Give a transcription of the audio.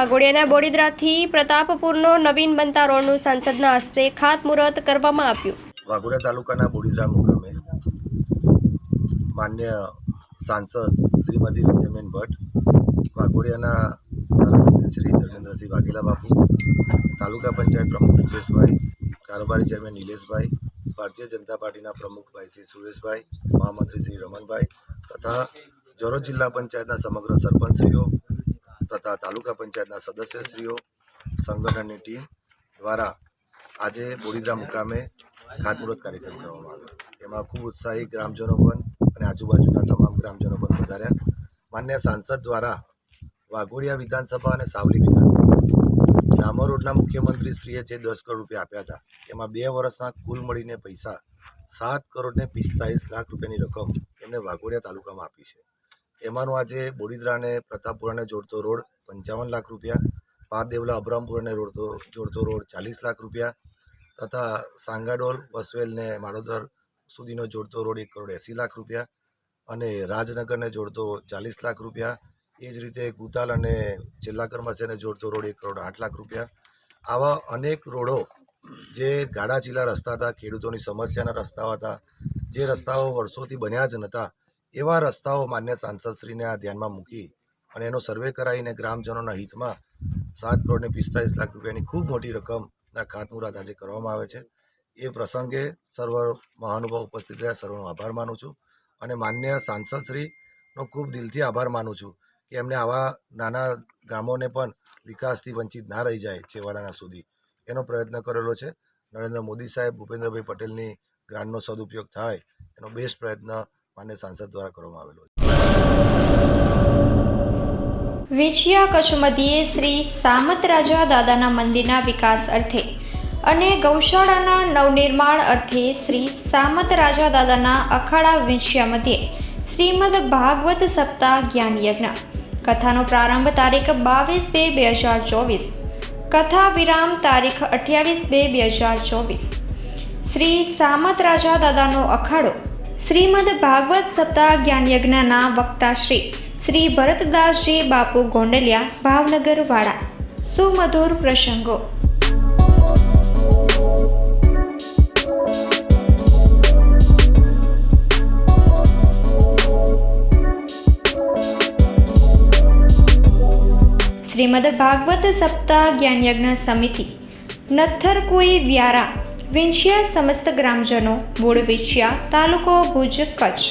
વાઘોડિયાના બોડીદ્રાથી પ્રતાપપુરનો નવીન બનતા રોડનું સાંસદના હસ્તે ખાતમુહૂર્ત કરવામાં આવ્યું. વાઘોડિયા તાલુકાના બોડીદરા મુકામે માન્ય સાંસદ શ્રીમતી રંજનબેન ભટ્ટ, વાઘોડિયાના ધારાસભ્ય શ્રી ધર્મેન્દ્રસિંહ વાઘેલા બાપુ, તાલુકા પંચાયત પ્રમુખ નિલેશભાઈ કારોબારી ચેરમેન નિલેશભાઈ, ભારતીય જનતા પાર્ટીના પ્રમુખભાઈ શ્રી સુરેશભાઈ, મહામંત્રી શ્રી રમણભાઈ તથા જોરો જિલ્લા પંચાયતના સમગ્ર સરપંચશ્રીઓ તથા તાલુકા પંચાયતના સદસ્યશ્રીઓ, સંગઠનની ટીમ દ્વારા આજે બોડીદરા મુકામે ખાતમુહૂર્ત કાર્યક્રમ કરવામાં આવ્યો. એમાં ખૂબ ઉત્સાહી ગ્રામજનો પણ અને આજુબાજુના તમામ ગ્રામજનો પણ વધાર્યા માન્ય સાંસદ દ્વારા વાઘોડિયા વિધાનસભા અને સાવલી વિધાનસભા. ડામર રોડના મુખ્યમંત્રીશ્રીએ જે દસ કરોડ રૂપિયા આપ્યા હતા, એમાં બે વર્ષના કુલ મળીને પૈસા સાત કરોડને પિસ્તાળીસ લાખ રૂપિયાની રકમ એમને વાઘોડિયા તાલુકામાં આપી છે. એમાંનું આજે બોડીદરાને પ્રતાપપુરાને જોડતો રોડ પંચાવન લાખ રૂપિયા, પાદેવલા દેવલા રોડતો, જોડતો રોડ ચાલીસ લાખ રૂપિયા તથા સાંગાડોલ વસવેલને માળોદર સુધીનો જોડતો રોડ એક કરોડ એંસી લાખ રૂપિયા અને રાજનગરને જોડતો ચાલીસ લાખ રૂપિયા. એ જ રીતે ગુતાલ અને જિલ્લા કર્મચારીને જોડતો રોડ એક કરોડ આઠ લાખ રૂપિયા. આવા અનેક રોડો જે ગાડા ચીલા રસ્તા હતા, ખેડૂતોની સમસ્યાના રસ્તાઓ હતા, જે રસ્તાઓ વર્ષોથી બન્યા જ નહોતા એવા રસ્તાઓ માન્ય સાંસદશ્રીને આ ધ્યાનમાં મૂકી અને એનો સર્વે કરાવીને ગ્રામજનોના હિતમાં સાત કરોડ ને પિસ્તાલીસ લાખ રૂપિયાની ખૂબ મોટી રકમના ખાતમુહૂર્ત આજે કરવામાં આવે છે. એ પ્રસંગે સર્વ મહાનુભાવ ઉપસ્થિત રહ્યા. સર્વનો આભાર માનું છું અને માન્ય સાંસદશ્રીનો ખૂબ દિલથી આભાર માનું છું કે એમને આવા નાના ગામોને પણ વિકાસથી વંચિત ના રહી જાય છેવાડાના સુધી. એનો પ્રયત્ન કરેલો છે. નરેન્દ્ર મોદી સાહેબ, ભૂપેન્દ્રભાઈ પટેલની ગ્રાન્ટનો સદુપયોગ થાય એનો બેસ્ટ પ્રયત્ન માન્ય સાંસદ દ્વારા કરવામાં આવેલો છે. વિછિયા કચ્છ શ્રી સામત રાજા દાદાના મંદિરના વિકાસ અર્થે અને ગૌશાળાના નવનિર્માણ અર્થે શ્રી સામત રાજા દાદાના અખાડા વિંછિયા મધ્યે શ્રીમદ ભાગવત સપ્તાહ જ્ઞાન યજ્ઞ કથાનો પ્રારંભ તારીખ બાવીસ બે બે હજાર ચોવીસ. કથા વિરામ તારીખ અઠ્યાવીસ બે બે હજાર ચોવીસ. શ્રી સામત રાજા દાદાનો અખાડો શ્રીમદ ભાગવત સપ્તાહ જ્ઞાન યજ્ઞના વક્તા શ્રી શ્રી ભરતદાસજી બાપુ ગોંડલિયા, ભાવનગર વાડા. સુમધુર પ્રસંગો. શ્રીમદ ભાગવત સપ્તાહ જ્ઞાનયજ્ઞ સમિતિ. સમિતિ કોઈ વ્યારા. વિંછિયા સમસ્ત ગ્રામજનો મૂળ વિંછિયા તાલુકો ભુજ કચ્છ.